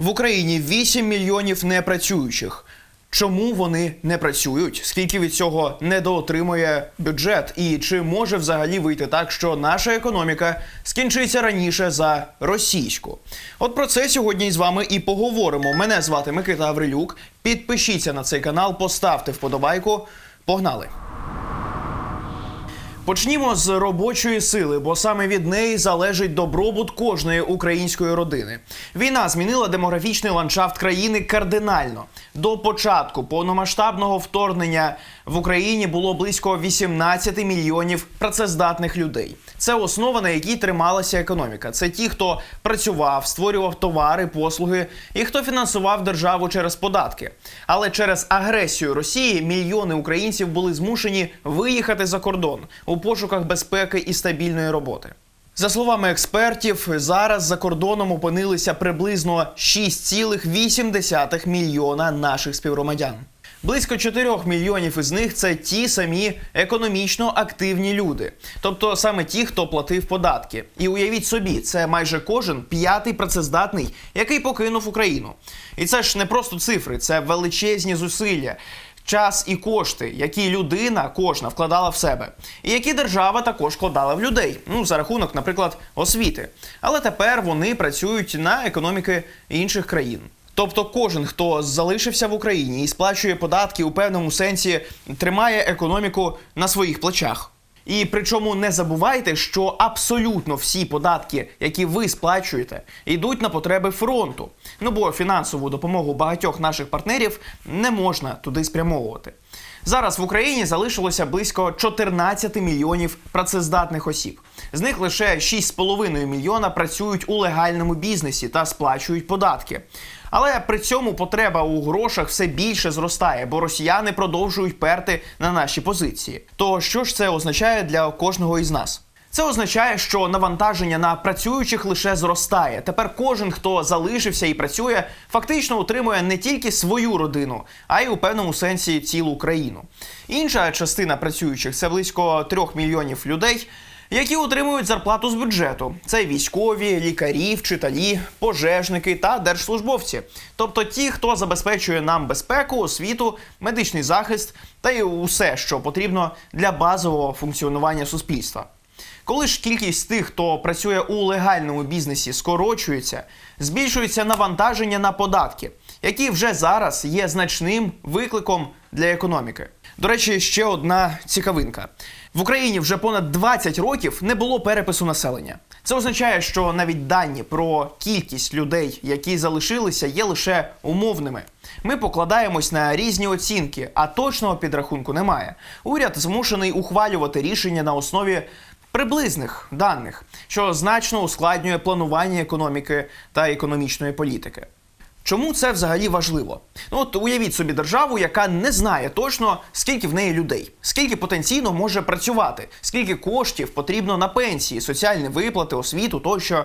В Україні 8 мільйонів непрацюючих. Чому вони не працюють? Скільки від цього недоотримує бюджет? І чи може взагалі вийти так, що наша економіка скінчиться раніше за російську? От про це сьогодні з вами і поговоримо. Мене звати Микита Аврилюк. Підпишіться на цей канал, поставте вподобайку. Погнали! Почнімо з робочої сили, бо саме від неї залежить добробут кожної української родини. Війна змінила демографічний ландшафт країни кардинально. До початку повномасштабного вторгнення в Україні було близько 18 мільйонів працездатних людей. Це основа, на якій трималася економіка. Це ті, хто працював, створював товари, послуги і хто фінансував державу через податки. Але через агресію Росії мільйони українців були змушені виїхати за кордон у пошуках безпеки і стабільної роботи. За словами експертів, зараз за кордоном опинилися приблизно 6,8 мільйона наших співгромадян. Близько 4 мільйонів із них це ті самі економічно активні люди, тобто саме ті, хто платив податки. І уявіть собі, це майже кожен п'ятий працездатний, який покинув Україну. І це ж не просто цифри, це величезні зусилля. Час і кошти, які людина кожна вкладала в себе, і які держава також вкладала в людей, ну за рахунок, наприклад, освіти. Але тепер вони працюють на економіки інших країн. Тобто, кожен, хто залишився в Україні і сплачує податки у певному сенсі, тримає економіку на своїх плечах. І причому не забувайте, що абсолютно всі податки, які ви сплачуєте, йдуть на потреби фронту. Ну бо фінансову допомогу багатьох наших партнерів не можна туди спрямовувати. Зараз в Україні залишилося близько 14 мільйонів працездатних осіб. З них лише 6,5 мільйона працюють у легальному бізнесі та сплачують податки. Але при цьому потреба у грошах все більше зростає, бо росіяни продовжують перти на наші позиції. То що ж це означає для кожного із нас? Це означає, що навантаження на працюючих лише зростає. Тепер кожен, хто залишився і працює, фактично утримує не тільки свою родину, а й у певному сенсі цілу країну. Інша частина працюючих це близько трьох мільйонів людей. Які отримують зарплату з бюджету: це військові, лікарі, вчителі, пожежники та держслужбовці, тобто ті, хто забезпечує нам безпеку, освіту, медичний захист та й усе, що потрібно для базового функціонування суспільства. Коли ж кількість тих, хто працює у легальному бізнесі, скорочується, збільшується навантаження на податки, які вже зараз є значним викликом для економіки. До речі, ще одна цікавинка: в Україні вже понад 20 років не було перепису населення. Це означає, що навіть дані про кількість людей, які залишилися, є лише умовними. Ми покладаємось на різні оцінки, а точного підрахунку немає. Уряд змушений ухвалювати рішення на основі приблизних даних, що значно ускладнює планування економіки та економічної політики. Чому це взагалі важливо? Ну от уявіть собі державу, яка не знає точно, скільки в неї людей, скільки потенційно може працювати, скільки коштів потрібно на пенсії, соціальні виплати, освіту тощо.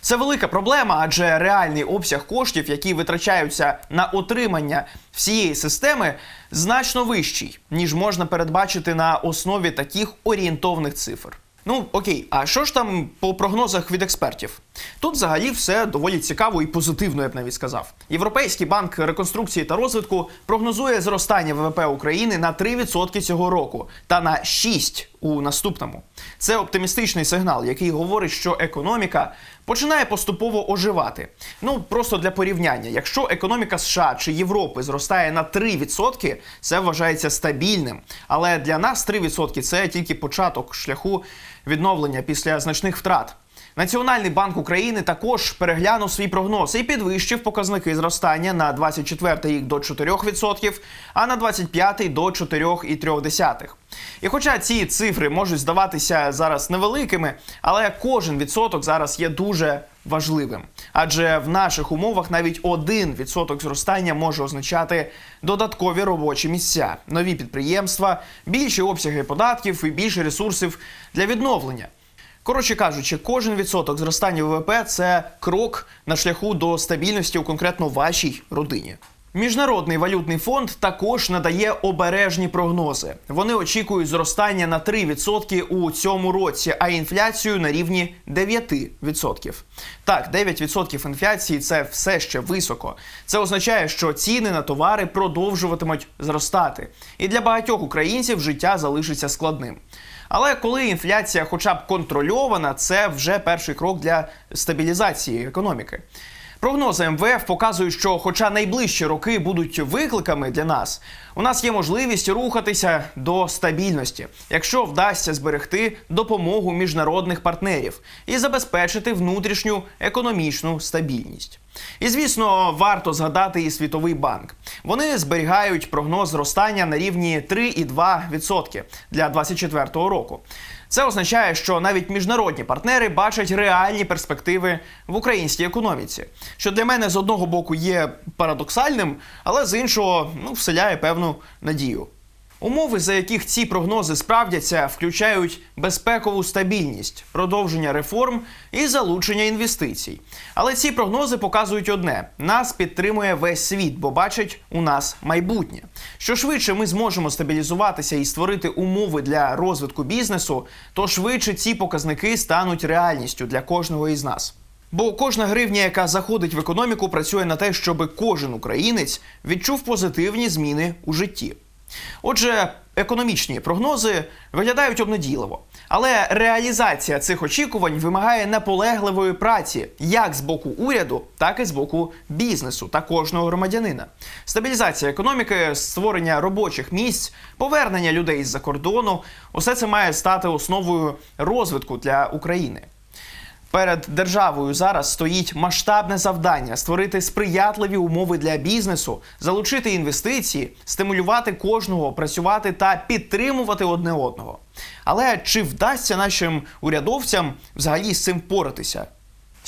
Це велика проблема, адже реальний обсяг коштів, які витрачаються на отримання всієї системи, значно вищий, ніж можна передбачити на основі таких орієнтовних цифр. Ну окей, а що ж там по прогнозах від експертів? Тут взагалі все доволі цікаво і позитивно, я б навіть сказав. Європейський банк реконструкції та розвитку прогнозує зростання ВВП України на 3% цього року та на 6% у наступному. Це оптимістичний сигнал, який говорить, що економіка починає поступово оживати. Ну просто для порівняння, якщо економіка США чи Європи зростає на 3%, це вважається стабільним. Але для нас 3% це тільки початок шляху відновлення після значних втрат. Національний банк України також переглянув свій прогноз і підвищив показники зростання на 24 рік до 4%, а на 25 до 4,3%. І хоча ці цифри можуть здаватися зараз невеликими, але кожен відсоток зараз є дуже важливим. Адже в наших умовах навіть один відсоток зростання може означати додаткові робочі місця, нові підприємства, більші обсяги податків і більше ресурсів для відновлення. Коротше кажучи, кожен відсоток зростання ВВП це крок на шляху до стабільності у конкретно вашій родині. Міжнародний валютний фонд також надає обережні прогнози. Вони очікують зростання на 3% у цьому році, а інфляцію на рівні 9%. Так, 9% інфляції це все ще високо. Це означає, що ціни на товари продовжуватимуть зростати. І для багатьох українців життя залишиться складним. Але коли інфляція, хоча б контрольована, це вже перший крок для стабілізації економіки. Прогнози МВФ показують, що, хоча найближчі роки будуть викликами для нас, у нас є можливість рухатися до стабільності, якщо вдасться зберегти допомогу міжнародних партнерів і забезпечити внутрішню економічну стабільність. І звісно, варто згадати і Світовий банк. Вони зберігають прогноз зростання на рівні 3,2% для 2024 року. Це означає, що навіть міжнародні партнери бачать реальні перспективи в українській економіці, що для мене з одного боку є парадоксальним, але з іншого ну, вселяє певну надію. Умови, за яких ці прогнози справдяться, включають безпекову стабільність, продовження реформ і залучення інвестицій. Але ці прогнози показують одне: нас підтримує весь світ, бо бачить у нас майбутнє. Що швидше ми зможемо стабілізуватися і створити умови для розвитку бізнесу, то швидше ці показники стануть реальністю для кожного із нас. Бо кожна гривня, яка заходить в економіку, працює на те, щоб кожен українець відчув позитивні зміни у житті. Отже, економічні прогнози виглядають обнадійливо, але реалізація цих очікувань вимагає наполегливої праці як з боку уряду, так і з боку бізнесу та кожного громадянина. Стабілізація економіки, створення робочих місць, повернення людей з-за кордону усе це має стати основою розвитку для України. Перед державою зараз стоїть масштабне завдання створити сприятливі умови для бізнесу, залучити інвестиції, стимулювати кожного, працювати та підтримувати одне одного. Але чи вдасться нашим урядовцям взагалі з цим впоратися?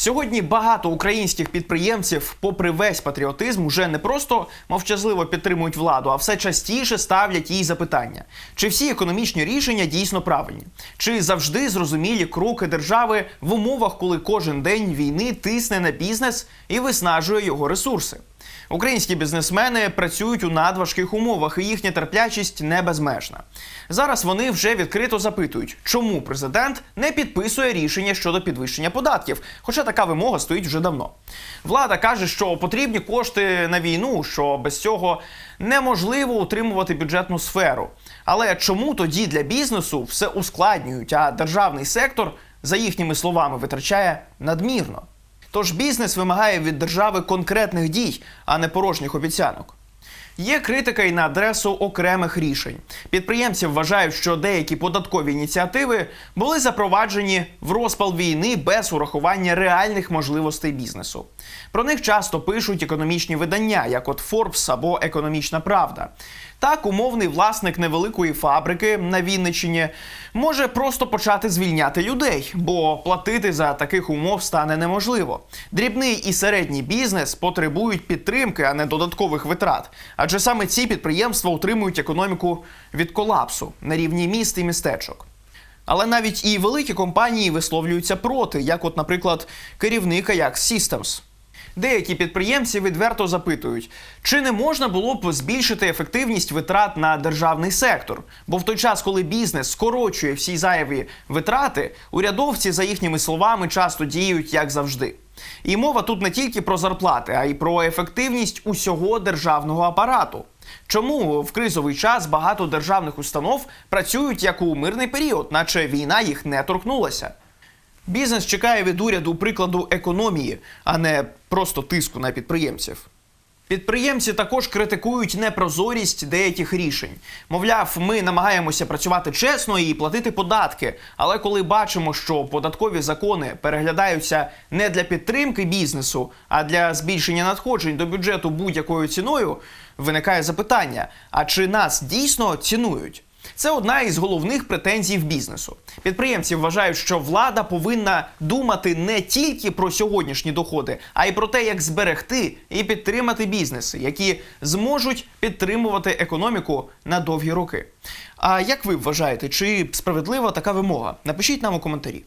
Сьогодні багато українських підприємців, попри весь патріотизм, уже не просто мовчазливо підтримують владу, а все частіше ставлять їй запитання: чи всі економічні рішення дійсно правильні, чи завжди зрозумілі кроки держави в умовах, коли кожен день війни тисне на бізнес і виснажує його ресурси. Українські бізнесмени працюють у надважких умовах, і їхня терплячість не безмежна. Зараз вони вже відкрито запитують, чому президент не підписує рішення щодо підвищення податків, хоча така вимога стоїть вже давно. Влада каже, що потрібні кошти на війну, що без цього неможливо утримувати бюджетну сферу. Але чому тоді для бізнесу все ускладнюють, а державний сектор, за їхніми словами, витрачає надмірно? Тож бізнес вимагає від держави конкретних дій, а не порожніх обіцянок. Є критика і на адресу окремих рішень. Підприємці вважають, що деякі податкові ініціативи були запроваджені в розпал війни без урахування реальних можливостей бізнесу. Про них часто пишуть економічні видання, як от Forbes або Економічна Правда. Так, умовний власник невеликої фабрики на Вінниччині може просто почати звільняти людей, бо платити за таких умов стане неможливо. Дрібний і середній бізнес потребують підтримки, а не додаткових витрат. Адже саме ці підприємства утримують економіку від колапсу на рівні міст і містечок. Але навіть і великі компанії висловлюються проти, як, от, наприклад, керівник Ajax Systems. Деякі підприємці відверто запитують, чи не можна було б збільшити ефективність витрат на державний сектор. Бо в той час, коли бізнес скорочує всі зайві витрати, урядовці, за їхніми словами, часто діють як завжди. І мова тут не тільки про зарплати, а й про ефективність усього державного апарату. Чому в кризовий час багато державних установ працюють як у мирний період, наче війна їх не торкнулася? Бізнес чекає від уряду прикладу економії, а не просто тиску на підприємців. Підприємці також критикують непрозорість деяких рішень. Мовляв, ми намагаємося працювати чесно і платити податки. Але коли бачимо, що податкові закони переглядаються не для підтримки бізнесу, а для збільшення надходжень до бюджету будь-якою ціною, виникає запитання: а чи нас дійсно цінують? Це одна із головних претензій в бізнесу. Підприємці вважають, що влада повинна думати не тільки про сьогоднішні доходи, а й про те, як зберегти і підтримати бізнеси, які зможуть підтримувати економіку на довгі роки. А як ви вважаєте, чи справедлива така вимога? Напишіть нам у коментарі.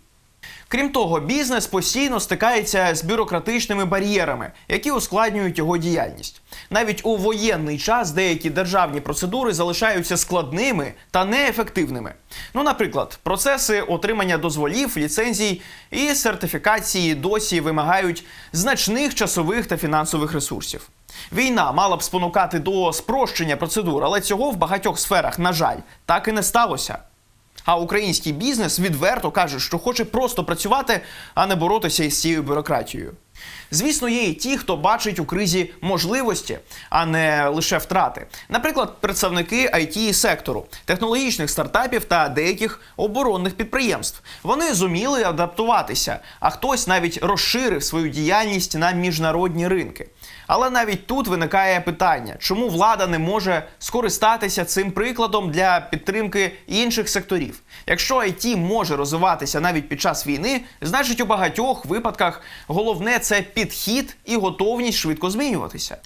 Крім того, бізнес постійно стикається з бюрократичними бар'єрами, які ускладнюють його діяльність. Навіть у воєнний час деякі державні процедури залишаються складними та неефективними. Ну, наприклад, процеси отримання дозволів, ліцензій і сертифікації досі вимагають значних часових та фінансових ресурсів. Війна мала б спонукати до спрощення процедур, але цього в багатьох сферах, на жаль, так і не сталося. А український бізнес відверто каже, що хоче просто працювати, а не боротися із цією бюрократією. Звісно, є і ті, хто бачить у кризі можливості, а не лише втрати. Наприклад, представники it сектору, технологічних стартапів та деяких оборонних підприємств. Вони зуміли адаптуватися, а хтось навіть розширив свою діяльність на міжнародні ринки. Але навіть тут виникає питання, чому влада не може скористатися цим прикладом для підтримки інших секторів. Якщо IT може розвиватися навіть під час війни, значить у багатьох випадках головне це підхід і готовність швидко змінюватися.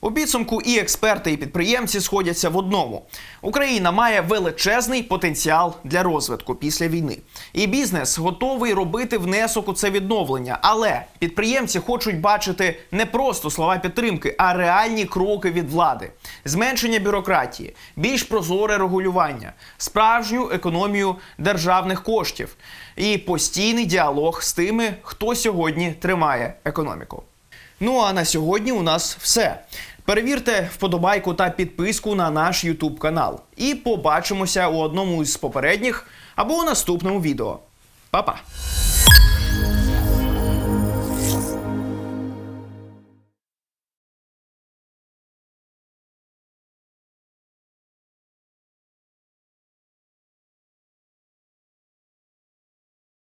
У підсумку і експерти, і підприємці сходяться в одному: Україна має величезний потенціал для розвитку після війни, і бізнес готовий робити внесок у це відновлення. Але підприємці хочуть бачити не просто слова підтримки, а реальні кроки від влади, зменшення бюрократії, більш прозоре регулювання, справжню економію державних коштів і постійний діалог з тими, хто сьогодні тримає економіку. Ну а на сьогодні у нас все. Перевірте вподобайку та підписку на наш YouTube канал. І побачимося у одному із попередніх або у наступному відео. Па-па!